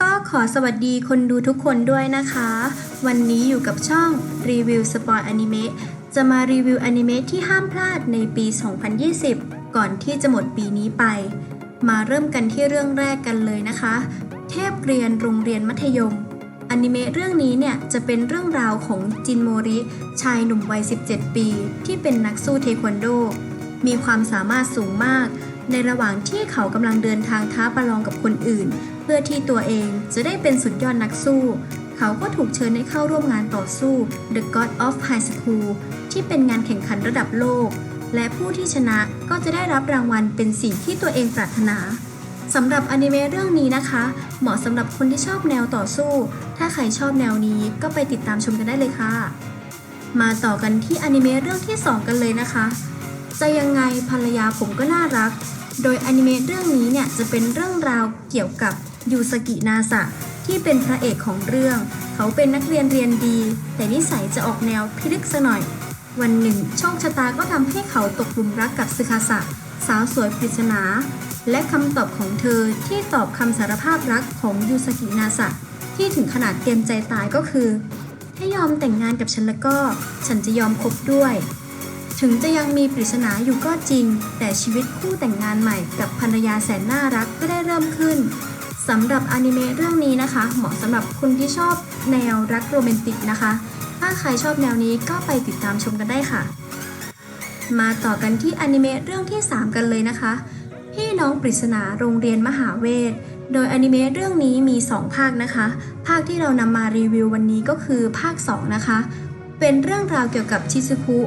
ก็ขอสวัสดีคนดูทุกคนด้วยนะคะ วันนี้อยู่กับช่องรีวิวสปอยอนิเมะจะมารีวิวอนิเมะที่ห้ามพลาดในปี 2020 ก่อนที่จะหมดปีนี้ไป มาเริ่มกันที่เรื่องแรกกันเลยนะคะ เทพเรียนโรงเรียนมัธยมอนิเมะเรื่องนี้เนี่ยจะเป็นเรื่องราวของจินโมริ ชายหนุ่มวัย 17 ปี ที่เป็นนักสู้เทควันโด มีความสามารถสูงมาก ในระหว่างที่เขากำลังเดินทางท้าประลองกับคนอื่น เพื่อที่ตัวเองจะได้เป็นสุดยอดนักสู้ เขาก็ถูกเชิญให้เข้าร่วมงานต่อสู้ The God of High School ที่เป็นงานแข่งขันระดับโลก และผู้ที่ชนะก็จะได้รับรางวัลเป็นสิ่งที่ตัวเองปรารถนาสำหรับอนิเมะเรื่องนี้นะคะ เหมาะสำหรับคนที่ชอบแนวต่อสู้ ถ้าใครชอบแนวนี้ก็ไปติดตามชมกันได้เลยค่ะ มาต่อกันที่อนิเมะเรื่องที่ 2 กันเลยนะคะ จะยังไงภรรยาผมก็น่ารัก โดยอนิเมะเรื่องนี้เนี่ยจะเป็นเรื่องราวเกี่ยวกับยูสกินาสะที่เป็นพระเอกของเรื่อง เขาเป็นนักเรียนเรียนดี แต่นิสัยจะออกแนวพิลึกซะหน่อย วันหนึ่งโชคชะตาก็ทำให้เขาตกหลุมรักกับซึคาสะสาวสวยปริศนา และคำตอบของเธอที่ตอบคำสารภาพรักของยูสกินาสะที่ถึงขนาดเตรียมใจตายก็คือ ถ้ายอมแต่งงานกับฉันแล้วก็ ฉันจะยอมคบด้วย ถึงจะยังมีปริศนาอยู่ก็จริง แต่ชีวิตคู่แต่งงานใหม่กับภรรยาแสนน่ารักก็ได้เริ่มขึ้นสำหรับอนิเมะเรื่องนี้นะคะ เหมาะสำหรับคุณที่ชอบแนวรักโรแมนติกนะคะ ถ้าใครชอบแนวนี้ก็ไปติดตามชมกันได้ค่ะ มาต่อกันที่อนิเมะเรื่องที่ 3 กันเลยนะคะ พี่น้องปริศนาโรงเรียนมหาเวท โดยอนิเมะเรื่องนี้มี 2 ภาคนะคะ ภาคที่เรานำมารีวิววันนี้ก็คือภาค 2 นะคะ เป็นเรื่องราวเกี่ยวกับชิซุคุ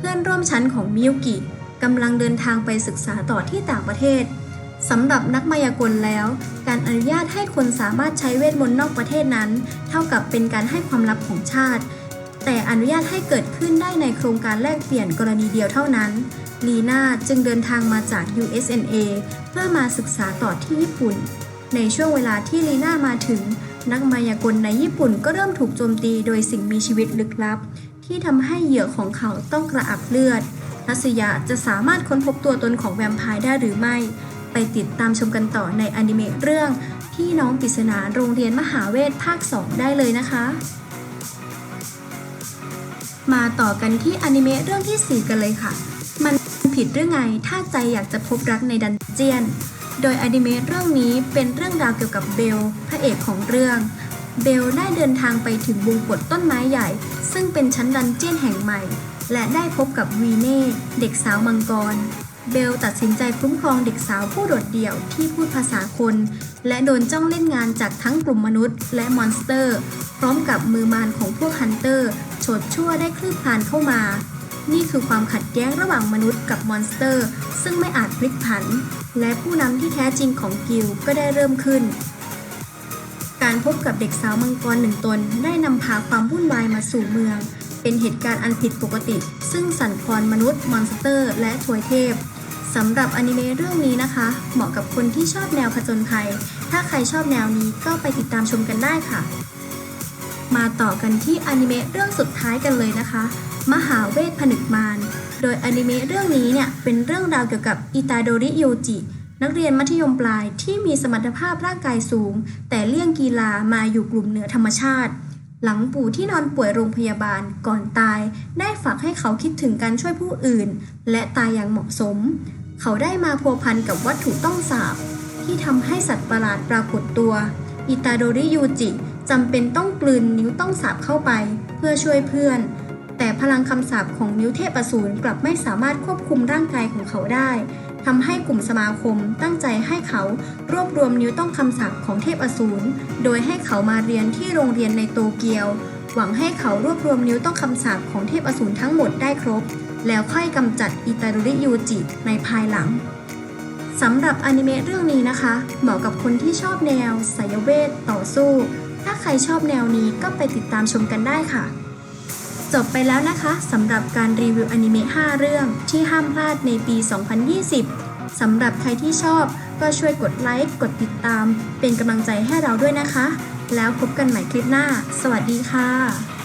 เพื่อนร่วมชั้นของมิยุกิกำลังเดินทางไปศึกษาต่อที่ต่างประเทศสำหรับนักมายากลแล้ว การอนุญาตให้คนสามารถใช้เวทมนต์นอกประเทศนั้น เท่ากับเป็นการให้ความลับของชาติ แต่อนุญาตให้เกิดขึ้นได้ในโครงการแลกเปลี่ยนกรณีเดียวเท่านั้น ลีน่าจึงเดินทางมาจาก USNA เพื่อมาศึกษาต่อที่ญี่ปุ่น ในช่วงเวลาที่ลีน่ามาถึง นักมายากลในญี่ปุ่นก็เริ่มถูกโจมตีโดยสิ่งมีชีวิตลึกลับ ที่ทำให้เหยื่อของเขาต้องกระอักเลือดทัศยะจะสามารถค้นพบตัวตนของแวมไพร์ได้หรือไม่ ไปติดตามชมกันต่อในอนิเมะเรื่อง พี่น้องปริศนาโรงเรียนมหาเวทภาค 2 ได้เลยนะคะ มาต่อกันที่อนิเมะเรื่องที่ 4 กันเลยค่ะ มันผิดหรือไงถ้าใจอยากจะพบรักในดันเจียน โดยอนิเมะเรื่องนี้เป็นเรื่องราวเกี่ยวกับเบล พระเอกของเรื่อง เบลได้เดินทางไปถึงวงกฏต้นไม้ใหญ่ ซึ่งเป็นชั้นดันเจียนแห่งใหม่ และได้พบกับวีเน่เด็กสาวมังกร เบลตัดสินใจคุ้มครองเด็กสาวผู้โดดเดี่ยวที่พูดภาษาคน และโดนจ้องเล่นงานจากทั้งกลุ่มมนุษย์และมอนสเตอร์ พร้อมกับมือมารของพวกฮันเตอร์โฉดชั่วได้คลืบคลานเข้ามา นี่คือความขัดแย้งระหว่างมนุษย์กับมอนสเตอร์ ซึ่งไม่อาจพลิกผัน และผู้นำที่แท้จริงของกิลก็ได้เริ่มขึ้น การพบกับเด็กสาวมังกรหนึ่งตน ได้นำพาความวุ่นวายมาสู่เมือง เป็นเหตุการณ์อันผิดปกติ ซึ่งสั่นคลอนมนุษย์มอนสเตอร์ และถวยเทพสำหรับอนิเมะเรื่องนี้นะคะ เหมาะกับคนที่ชอบแนวผจญภัย ถ้าใครชอบแนวนี้ก็ไปติดตามชมกันได้ค่ะ มาต่อกันที่อนิเมะเรื่องสุดท้ายกันเลยนะคะ มหาเวทผนึกมาร โดยอนิเมะเรื่องนี้เนี่ยเป็นเรื่องราวเกี่ยวกับอิตาโดริโยจิ นักเรียนมัธยมปลายที่มีสมรรถภาพร่างกายสูง แต่เลี่ยงกีฬามาอยู่กลุ่มเหนือธรรมชาติ หลังปู่ที่นอนป่วยโรงพยาบาลก่อนตาย ได้ฝากให้เขาคิดถึงการช่วยผู้อื่น และตายอย่างเหมาะสม เขาได้มาพัวพันกับวัตถุต้องสาบ ที่ทำให้สัตว์ประหลาดปรากฏตัว อิตาโดริยูจิจำเป็นต้องกลืนนิ้วต้องสาบเข้าไป เพื่อช่วยเพื่อน แต่พลังคำสาปของนิ้วเทพอสูรกลับไม่สามารถควบคุมร่างกายของเขาได้ ทำให้กลุ่มสมาคมตั้งใจให้เขารวบรวมนิ้วต้องคำสาปของเทพอสูร โดยให้เขามาเรียนที่โรงเรียนในโตเกียว หวังให้เขารวบรวมนิ้วต้องคำสาปของเทพอสูรทั้งหมดได้ครบ แล้วค่อยกำจัดอิตาโดริยูจิในภายหลังสำหรับอนิเมะเรื่องนี้นะคะ เหมาะกับคนที่ชอบแนวสายเวทต่อสู้ ถ้าใครชอบแนวนี้ก็ไปติดตามชมกันได้ค่ะ จบไปแล้วนะคะสำหรับการรีวิวอนิเมะ 5 เรื่องที่ห้ามพลาดในปี 2020 สำหรับใครที่ชอบก็ช่วยกดไลค์ กดติดตาม เป็นกำลังใจให้เราด้วยนะคะ แล้วพบกันใหม่คลิปหน้า สวัสดีค่ะ